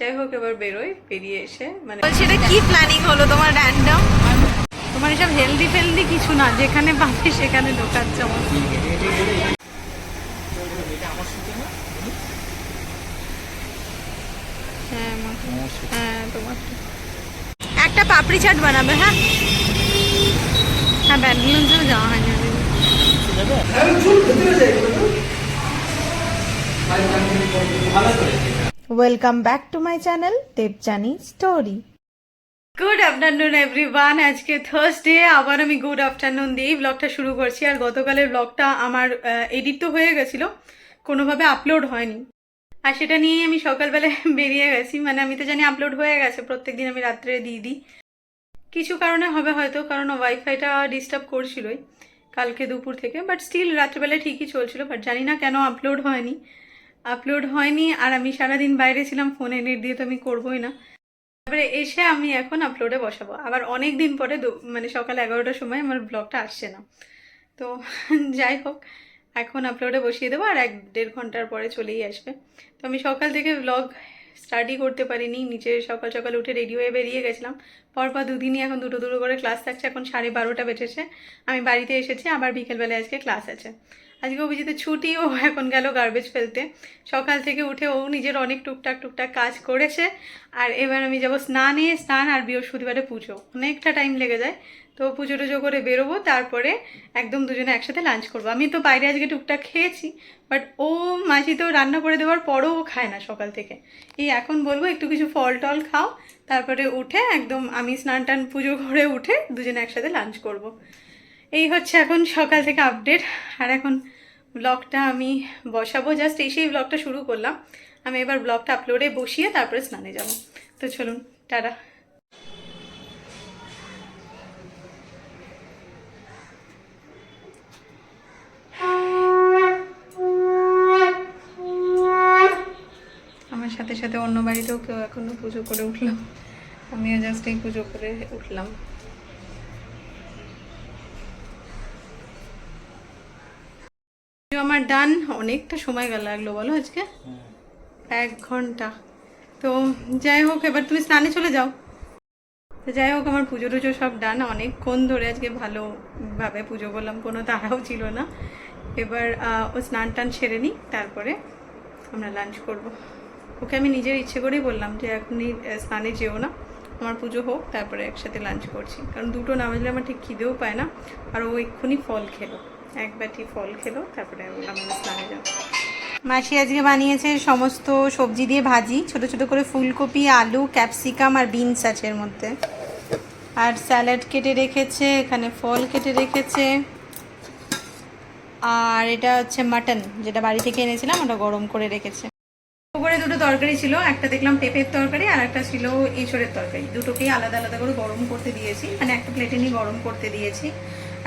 যাই হোক এবার বেরোই বেরিয়ে এসে মানে এটা কি প্ল্যানিং হলো তোমার র্যান্ডম তোমার এসব হেলদি ফেলদি কিছু না যেখানে পাবে সেখানে ঢোকাচ্ছ আমার। হ্যাঁ হ্যাঁ তোমার একটা পাপড়ি চাট বানাবে হ্যাঁ? হ্যাঁ ব্যাডমিন্টন যাওয়া হয় না welcome back to my channel Debjani story good afternoon everyone আজকে থার্সডে আবার আমি গুড আফটারনুন দিয়েই ব্লগটা শুরু করছি। আর গতকালের ব্লগটা আমার এডিট তো হয়ে গেছিল, কোনোভাবে আপলোড হয়নি। আর সেটা নিয়েই আমি সকালবেলায় বেরিয়ে গেছি। মানে আমি তো জানি আপলোড হয়ে গেছে, প্রত্যেকদিন আমি রাত্রে দিয়ে দিই। কিছু কারণে হবে হয়তো, কারণ ওয়াইফাইটা ডিস্টার্ব করছিলই কালকে দুপুর থেকে। বাট স্টিল রাত্রেবেলায় ঠিকই চলছিল বাট জানি না কেন আপলোড হয়নি। আপলোড হয়নি আর আমি সারাদিন বাইরে ছিলাম ফোনে নেট দিয়ে তো আমি করবোই না। তারপরে এসে আমি এখন আপলোডে বসাবো। আবার অনেক দিন পরে মানে সকাল এগারোটার সময় আমার ব্লগটা আসছে না। তো যাই হোক, এখন আপলোডে বসিয়ে দেবো আর এক দেড় ঘণ্টার পরে চলেই আসবে। তো আমি সকাল থেকে ব্লগ স্টাডি করতে পারিনি, নিচে সকাল সকাল উঠে রেডি হয়ে বেরিয়ে গেছিলাম। পরপর দুদিনই এখন দুটো দুটো করে ক্লাস থাকছে, এখন সাড়ে বারোটা বেজেছে। আমি বাড়িতে এসেছি, আবার বিকেলবেলায় আজকে ক্লাস আছে। আজকে অভিজিতের ছুটি ও এখন গেল গার্বেজ ফেলতে। সকাল থেকে উঠে ও নিজের অনেক টুকটাক টুকটাক কাজ করেছে। আর এবার আমি যাব স্নানে, স্নান আর বৃহস্পতিবারে পুজো। অনেকটা টাইম লেগে যায়। তো পুজো টুজো করে বেরোবো, তারপরে একদম দুজনে একসাথে লাঞ্চ করব। আমি তো বাইরে আজকে টুকটাক খেয়েছি বাট ও মাসি তো রান্না করে দেওয়ার পরও ও খায় না সকাল থেকে। এই এখন বলব একটু কিছু ফল টল খাও, তারপরে উঠে একদম আমি স্নান টান পুজো করে উঠে দুজনে একসাথে লাঞ্চ করব। এই হচ্ছে এখন সকাল থেকে আপডেট আর এখন ব্লগটা আমি বসাবো। জাস্ট এসেই ব্লগটা শুরু করলাম। আমি এবার ব্লগটা আপলোডে বসিয়ে তারপরে স্নানে যাব। তো চলুন, টাটা। আমার সাথে সাথে অন্য বাড়িতেও কেউ এখনও পুজো করে উঠলাম আমিও জাস্ট এই পুজো করে উঠলাম। আমার ডান অনেকটা সময় গেল লাগল, বলো আজকে? এক ঘণ্টা। তো যাই হোক, এবার তুমি স্নানে চলে যাও। তো যাই হোক, আমার পুজো টুজো সব ডান। অনেকক্ষণ ধরে আজকে ভালোভাবে পুজো করলাম, কোনো তাড়াও ছিল না। এবার ও স্নান টান সেরে নিই, তারপরে আমরা লাঞ্চ করব। ওকে আমি নিজের ইচ্ছে করেই বললাম যে, এখনই স্নানে যেও না। আমার পুজো হোক, তারপরে একসাথে লাঞ্চ করছি। কারণ দুটো না বাজলে আমার ঠিক খিদেও পায় না, আর ও এক্ষুনি ফল খেলো। এক বাটি ফল খেলো, তারপরে আমরা স্নানে যাব। মাসি আজকে বানিয়েছে সমস্ত সবজি দিয়ে ভাজি, ছোট ছোট করে ফুলকপি, আলু, ক্যাপসিকাম আর বিনস আছে এর মধ্যে। আর স্যালাড কেটে রেখেছে, এখানে ফল কেটে রেখেছে। আর এটা হচ্ছে মাটন, যেটা বাড়ি থেকে এনেছিলাম, ওটা গরম করে রেখেছে। উপরে দুটো তরকারি ছিল, একটা দেখলাম পেঁপের তরকারি আর একটা ছিল এঁচড়ের তরকারি। দুটোকেই আলাদা আলাদা করে গরম করতে দিয়েছি মানে একটা প্লেটে নিয়ে গরম করতে দিয়েছি।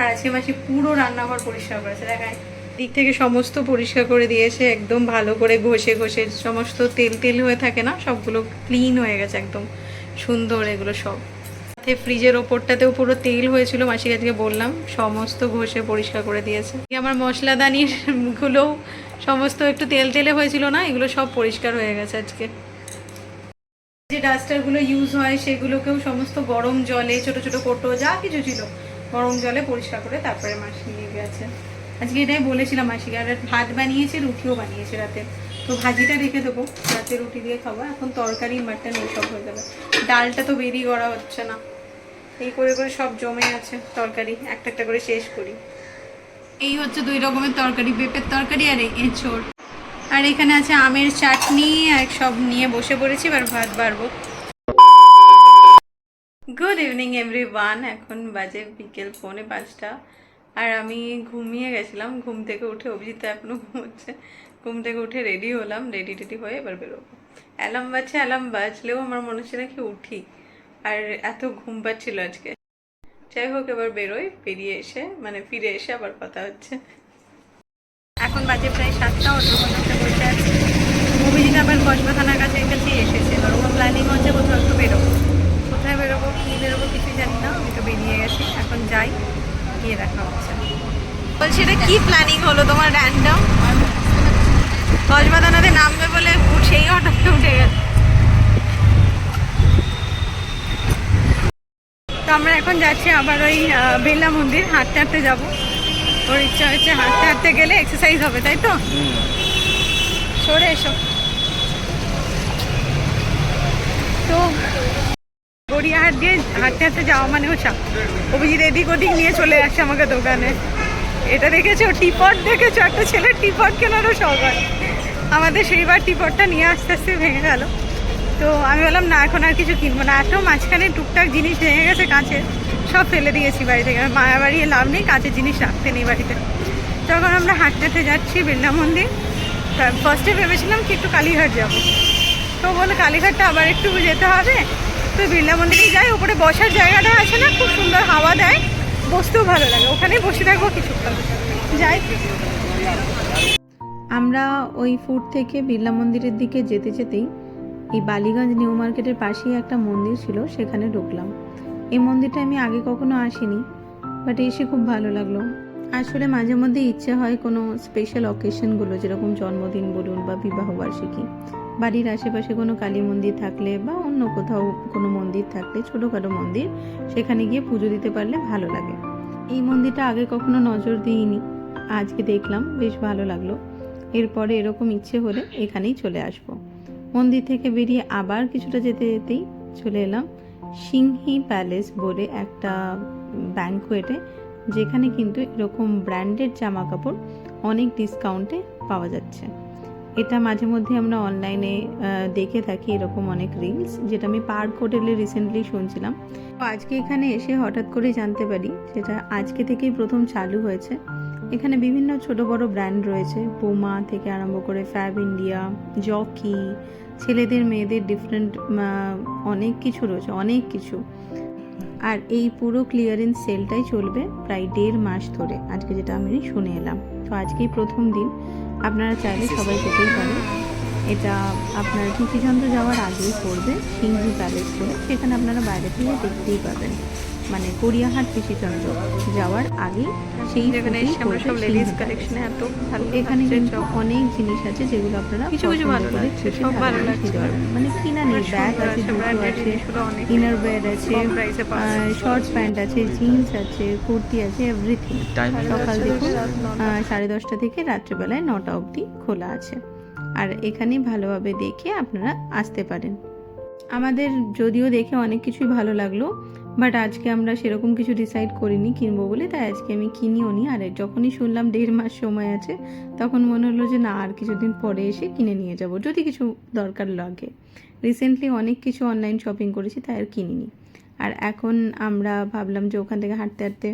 আর আজকে মাসি পুরো রান্নাঘর পরিষ্কার করেছে। দেখায় দিক থেকে সমস্ত পরিষ্কার করে দিয়েছে, একদম ভালো করে ঘষে ঘষে, সমস্ত তেল তেল হয়ে থাকে না, সবগুলো ক্লিন হয়ে গেছে একদম। সুন্দর এগুলো সব। ফ্রিজের ওপরটাতেও পুরো তেল হয়েছিল, মাসির আজকে বললাম, সমস্ত ঘষে পরিষ্কার করে দিয়েছে। আমার মশলাদানিরগুলো সমস্ত একটু তেল তেলে হয়েছিল না, এগুলো সব পরিষ্কার হয়ে গেছে আজকে। যে ডাস্টারগুলো ইউজ হয়, সেগুলোকেও সমস্ত গরম জলে, ছোট ছোট কোটো, যা কিছু ছিল গরম জলে পরিষ্কার করে তারপরে মাসি নিয়ে গেছে। আজকে এটাই বলেছিলাম মাসিকে আর ভাত বানিয়েছে, রুটিও বানিয়েছে রাতে। তো ভাজিটা রেখে দেবো, রাতে রুটি দিয়ে খাব। এখন তরকারি, মাটন এইসব হয়ে যাবে। ডালটা তো বেরিয়ে করা হচ্ছে না। এই করে করে সব জমে আছে তরকারি, একটা একটা করে শেষ করি। এই হচ্ছে দুই রকমের তরকারি, পেঁপের তরকারি আর এঁচড়। আর এখানে আছে আমের চাটনি, আর সব নিয়ে বসে পড়েছি, এবার ভাত বাড়বো। গুড ইভিনিং এভরিওয়ান এখন বাজে বিকেল পৌনে পাঁচটা। আর আমি ঘুমিয়ে গেছিলাম। ঘুম থেকে উঠে অভিজিৎ এখনও ঘুমোচ্ছে। ঘুম থেকে উঠে রেডি হলাম। রেডি টেডি হয়ে এবার বেরোবো। অ্যালার্ম বাজছে অ্যালার্ম বাজলেও আমার মনে হচ্ছে নাকি উঠি। আর এত ঘুম পাচ্ছিল আজকে। যাই হোক, এবার বেরোই। বেরিয়ে এসে মানে ফিরে এসে আবার কথা হচ্ছে। এখন বাজে প্রায় সাতটা। ঘণ্টা বসে আছে। অভিজিৎ আবার কসবা থানার কাছে কাছে এসেছে। গিয়ে দেখা হচ্ছে। বলছি এটা কি প্ল্যানিং হলো তোমার র্যান্ডম কসবাদানাতে নামবে বলে সেই অটোতে উঠে গেছে। তো আমরা এখন যাচ্ছি আবার ওই বেলা মন্দির, হাঁটতে হাঁটতে যাব। ওর ইচ্ছা হচ্ছে হাঁটতে হাঁটতে গেলে এক্সারসাইজ হবে, তাই তো? সরে এসো। তো গড়িয়াহাট দিয়ে হাঁটতে হাঁটতে যাওয়া মানেও চাপ অভিজিৎ এদিক ওদিক নিয়ে চলে আসছে আমাকে দোকানে। এটা দেখেছ? টিপট দেখেছ? একটা ছেলের টিপট কেনারও শখ হয়। আমাদের সেইবার টিপটটা নিয়ে আস্তে আস্তে ভেঙে গেল। তো আমি বললাম, না, এখন আর কিছু কিনবো না। এত মাঝখানে টুকটাক জিনিস ভেঙে গেছে কাঁচের। সব ফেলে দিয়েছি বাড়ি থেকে। মায়া বাড়ি লাভ নেই, কাঁচের জিনিস রাখতে নেই বাড়িতে। তখন আমরা হাঁটতে হাঁটতে যাচ্ছি বিড়লা মন্দির। ফার্স্টে ভেবেছিলাম কি একটু কালীঘাট যাব। তো বলে কালীঘাটটা আবার একটু যেতে হবে। তো বিড়লা মন্দিরেই যাই ওপরে বসার জায়গাটা আছে না, খুব সুন্দর হাওয়া দেয়। বসতেও ভালো লাগে। ওখানেই বসে থাকব কিছুক্ষণ। যাই। আমরা ওই ফুট থেকে বিড়লা মন্দিরের দিকে যেতে যেতেই এই বালিগঞ্জ নিউ মার্কেটের পাশেই একটা মন্দির ছিল, সেখানে ঢুকলাম। এই মন্দিরটা আমি আগে কখনো আসিনি বাট এসে খুব ভালো লাগল। আসলে মাঝে মধ্যে ইচ্ছে হয় কোনো স্পেশাল অকেশনগুলো যেরকম জন্মদিন বলুন বা বিবাহবার্ষিকী। বাড়ির আশেপাশে কোনো কালী মন্দির থাকলে বা অন্য কোথাও কোনো মন্দির থাকলে, ছোটোখাটো মন্দির, সেখানে গিয়ে পুজো দিতে পারলে ভালো লাগে। এই মন্দিরটা আগে কখনো নজর দিইনি। আজকে দেখলাম, বেশ ভালো লাগল। এরপরে এরকম ইচ্ছে হলে এখানেই চলে আসব। মন্দির থেকে বেরিয়ে আবার কিছুটা যেতে যেতেই চলে এলাম সিংহি প্যালেস বলে একটা ব্যাঙ্কোয়েটে, যেখানে কিন্তু এরকম ব্র্যান্ডেড জামা কাপড় অনেক ডিসকাউন্টে পাওয়া যাচ্ছে। এটা মাঝে মধ্যে আমরা অনলাইনে দেখে থাকি এরকম অনেক রিলস যেটা আমি পার্ক হোটেলে রিসেন্টলি শুনছিলাম। তো আজকে এখানে এসে হঠাৎ করে জানতে পারি সেটা আজকে থেকেই প্রথম চালু হয়েছে। এখানে বিভিন্ন ছোট বড় ব্র্যান্ড রয়েছে পোমা থেকে আরম্ভ করে ফ্যাব ইন্ডিয়া জকি ছেলেদের, মেয়েদের ডিফারেন্ট অনেক কিছু রয়েছে, অনেক কিছু। আর এই পুরো ক্লিয়ারেন্স সেলটাই চলবে প্রায় দেড় মাস ধরে। আজকে যেটা আমি শুনে এলাম। তো আজকেই প্রথম দিন। আপনারা চাইলে সবাই যেতেই পারেন। এটা আপনার কৃষিচন্দ্র যাওয়ার আগেই পড়বে সিংহ প্যালেস করে সেখানে আপনারা বাইরে থেকে দেখতেই পাবেন। মানে গড়িয়াহাট কৃষিচন্দ্র যাওয়ার আগেই সেই এখানে কিন্তু অনেক জিনিস আছে যেগুলো আপনারা কিছু কিছু ভালো লাগছে, সব ভালো ভালো লাগছে। মানে কিনা নেই ব্যাগ আছে আছে, জুতো আছে ইনার ওয়্যার আছে। শর্টস প্যান্ট আছে জিন্স আছে কুর্তি আছে এভরিথিং সকাল দেখুন আহ, সাড়ে দশটা থেকে রাত্রেবেলায় নটা অবধি খোলা আছে। আর এখানেই ভালোভাবে দেখে আপনারা আসতে পারেন। আমাদের যদিও দেখে অনেক কিছুই ভালো লাগল বাট আজকে আমরা সেরকম কিছু ডিসাইড করিনি কিনবো বলে, তাই আজকে আমি কিনিও নি। আর যখনই শুনলাম দেড় মাস সময় আছে, তখন মনে হলো যে না, আর কিছুদিন পরে এসে কিনে নিয়ে যাব, যদি কিছু দরকার লাগে। রিসেন্টলি অনেক কিছু অনলাইন শপিং করেছি, তাই আর কিনিনি। আর এখন আমরা ভাবলাম যে ওখান থেকে হাঁটতে হাঁটতে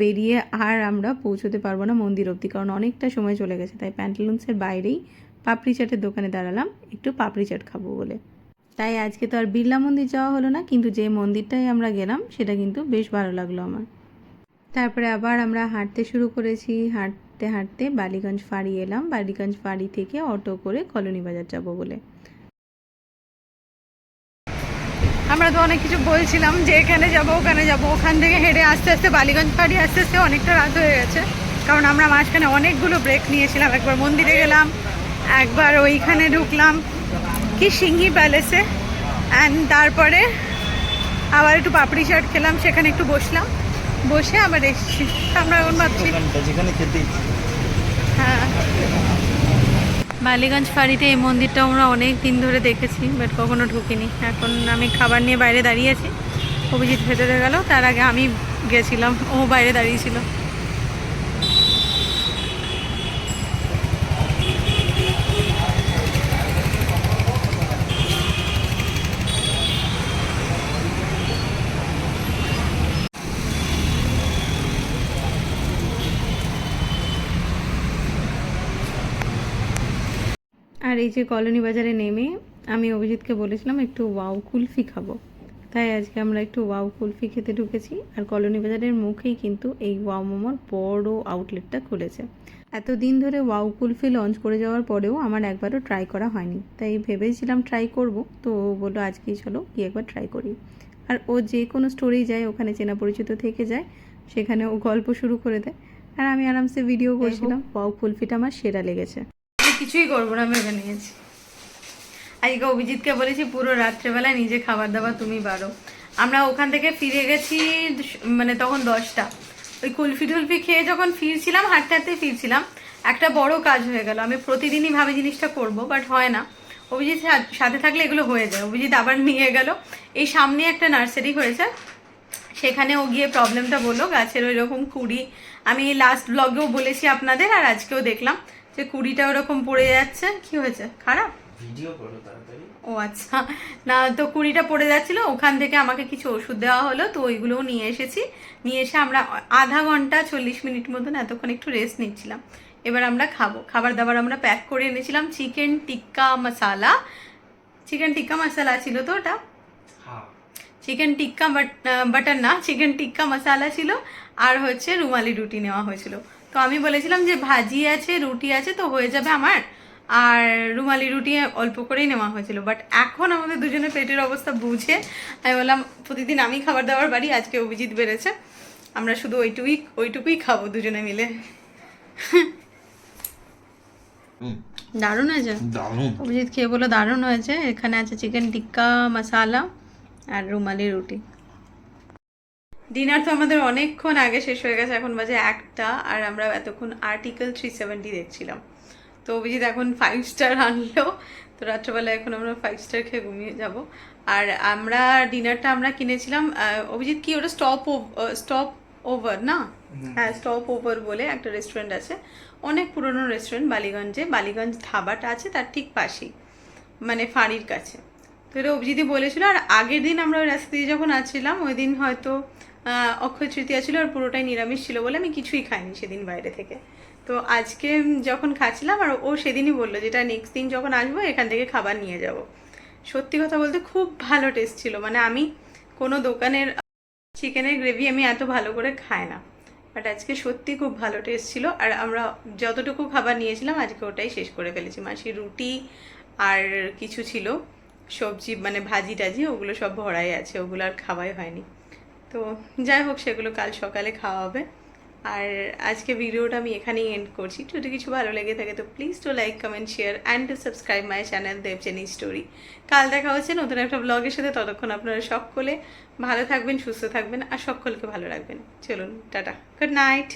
বেরিয়ে আর আমরা পৌঁছতে পারব না মন্দির অবধি, কারণ অনেকটা সময় চলে গেছে। তাই প্যান্টালুন্সের বাইরেই পাপড়ি চাটের দোকানে দাঁড়ালাম, একটু পাপড়ি চাট খাব বলে। তাই আজকে তো আর বিড়লা মন্দির যাওয়া হলো না, কিন্তু যে মন্দিরটাই আমরা গেলাম, সেটা কিন্তু বেশ ভালো লাগল আমার। তারপরে আবার আমরা হাঁটতে শুরু করেছি। হাঁটতে হাঁটতে বালিগঞ্জ ফাঁড়ি এলাম। বালিগঞ্জ ফাড়ি থেকে অটো করে কলোনি বাজার যাব বলে। আমরা তো অনেক কিছু বলছিলাম যে এখানে যাব, ওখানে যাব। ওখান থেকে হেঁটে আস্তে আস্তে বালিগঞ্জ পাড়ি আস্তে আস্তে অনেকটা রাত হয়ে গেছে। কারণ আমরা মাঝখানে অনেকগুলো ব্রেক নিয়েছিলাম। একবার মন্দিরে গেলাম, একবার ওইখানে ঢুকলাম। কি সিংহি প্যালেসে। অ্যান্ড তারপরে আবার একটু পাপড়ি চাট খেলাম সেখানে একটু বসলাম। বসে আবার এসেছি। আমরা এখন ভাবছি হ্যাঁ। বালিগঞ্জ ফাঁড়িতে এই মন্দিরটা আমরা অনেক দিন ধরে দেখেছি বাট কখনো ঢুকিনি। এখন আমি খাবার নিয়ে বাইরে দাঁড়িয়ে আছি। অভিজিৎ ভেতরে গেল তার আগে আমি গেছিলাম ও বাইরে দাঁড়িয়েছিল এই যে কলোনি বাজারে নেমে আমি অভিজিৎকে বলেছিলাম একটু ওয়াও কুলফি খাব। তাই আজকে আমরা একটু ওয়াও কুলফি খেতে ঢুকেছি আর কলোনি বাজারের মুখেই কিন্তু এই ওয়াও মোমোর বড় আউটলেটটা খুলেছে। এতদিন ধরে ওয়াও কুলফি লঞ্চ করে যাওয়ার পরেও আমার একবারও ট্রাই করা হয়নি। তাই ভেবেছিলাম ট্রাই করব তো ও বলল আজকেই চলো গিয়ে একবার ট্রাই করি। আর ও যে কোনো স্টোরেই যায় ওখানে চেনা পরিচিত থেকে যায় সেখানে ও গল্প শুরু করে দেয়। আর আমি আরামসে ভিডিও করছিলাম ওয়াও কুলফিটা আমার সেরা লেগেছে। কিছুই করব না, ভেবে নিয়েছি। আজকে অভিজিৎকে বলেছি, পুরো রাত্রেবেলায় নিজে খাবার দাবার তুমি বারো আমরা ওখান থেকে ফিরে গেছি মানে তখন দশটা। ওই কুলফি টুলফি খেয়ে যখন ফিরছিলাম, হাঁটতে হাঁটতে ফিরছিলাম, একটা বড় কাজ হয়ে গেল। আমি প্রতিদিনই ভাবে জিনিসটা করব, বাট হয় না। অভিজিৎ সাথে থাকলে এগুলো হয়ে যায়। অভিজিৎ আবার নিয়ে গেল। এই সামনে একটা নার্সারি হয়েছে। সেখানে ও গিয়ে প্রবলেমটা বলল, গাছের ওই রকম কুড়ি। আমি লাস্ট ব্লগেও বলেছি আপনাদের, আর আজকেও দেখলাম। যে কুড়িটা ওরকম পড়ে যাচ্ছে কি হয়েছে? খারাপ? ভিডিও করো তাড়াতাড়ি। ও আচ্ছা। না তো কুড়িটা পড়ে যাচ্ছিল ওখান থেকে আমাকে কিছু ওষুধ দেওয়া হলো তো ওইগুলোও নিয়ে এসেছি। নিয়ে এসে আমরা আধা ঘণ্টা চল্লিশ মিনিট মতন এতক্ষণ একটু রেস্ট নিচ্ছিলাম। এবার আমরা খাব। খাবার দাবার আমরা প্যাক করে এনেছিলাম চিকেন টিক্কা মশালা চিকেন টিক্কা মশালা ছিল তো ওটা? চিকেন টিক্কা বাটার না চিকেন টিক্কা মশালা ছিল। আর হচ্ছে রুমালি রুটি নেওয়া হয়েছিল। তো আমি বলেছিলাম যে ভাজি আছে রুটি আছে তো হয়ে যাবে আমার। আর রুমালি রুটি অল্প করেই নেওয়া হয়েছিল। বাট এখন আমাদের দুজনের পেটের অবস্থা বুঝে আমি বললাম প্রতিদিন আমি খাবার দাবার বাড়ি আজকে অভিজিৎ বেড়েছে। আমরা শুধু ওইটুকুই ওইটুকুই খাব দুজনে মিলে। হুম। দারুণ আছে দারুণ। অভিজিৎ খেয়ে বলো দারুণ হয়েছে। এখানে আছে চিকেন টিক্কা মশালা আর রুমালি রুটি। ডিনার তো আমাদের অনেকক্ষণ আগে শেষ হয়ে গেছে এখন বাজে একটা আর আমরা এতক্ষণ আর্টিকেল থ্রি সেভেন্টি দেখছিলাম। তো অভিজিৎ এখন ফাইভ স্টার আনলো তো রাত্রেবেলা এখন আমরা ফাইভ স্টার খেয়ে ঘুমিয়ে যাব। আর আমরা ডিনারটা আমরা কিনেছিলাম অভিজিৎ কি ওটা স্টপ স্টপ ওভার না? হ্যাঁ স্টপ ওভার বলে একটা রেস্টুরেন্ট আছে। অনেক পুরনো রেস্টুরেন্ট বালিগঞ্জে। বালিগঞ্জ ধাবাটা আছে তার ঠিক পাশেই মানে ফাঁড়ির কাছে। তো এটা অভিজিৎই বলেছিল আর আগের দিন আমরা ওই রাস্তা দিয়ে যখন আসছিলাম ওই দিন হয়তো অক্ষয় তৃতীয়া ছিল আর পুরোটাই নিরামিষ ছিল বলে আমি কিছুই খাইনি সেদিন বাইরে থেকে। তো আজকে যখন খাচ্ছিলাম আর ও সেদিনই বলল যেটা নেক্সট দিন যখন আসব, এখান থেকে খাবার নিয়ে যাব। সত্যি কথা বলতে খুব ভালো টেস্ট ছিল। মানে আমি কোনো দোকানের চিকেনের গ্রেভি আমি এত ভালো করে খাই না। বাট আজকে সত্যি খুব ভালো টেস্ট ছিল। আর আমরা যতটুকু খাবার নিয়েছিলাম, আজকে ওটাই শেষ করে ফেলেছি। মাসি রুটি আর কিছু ছিল, সবজি মানে ভাজি টাজি ওগুলো সব ভরাই আছে, ওগুলো আর খাওয়াই হয়নি। তো যাই হোক, সেগুলো কাল সকালে খাওয়া হবে। আর আজকে ভিডিওটা আমি এখানেই এন্ড করছি। যদি কিছু ভালো লেগে থাকে, তো please to like comment share and to subscribe my channel Debjani story কাল দেখা হচ্ছে নতুন একটা ব্লগের সাথে। ততক্ষণ আপনারা সকলে ভালো থাকবেন, সুস্থ থাকবেন আর সকলকে ভালো রাখবেন। চলুন, টাটা। Good night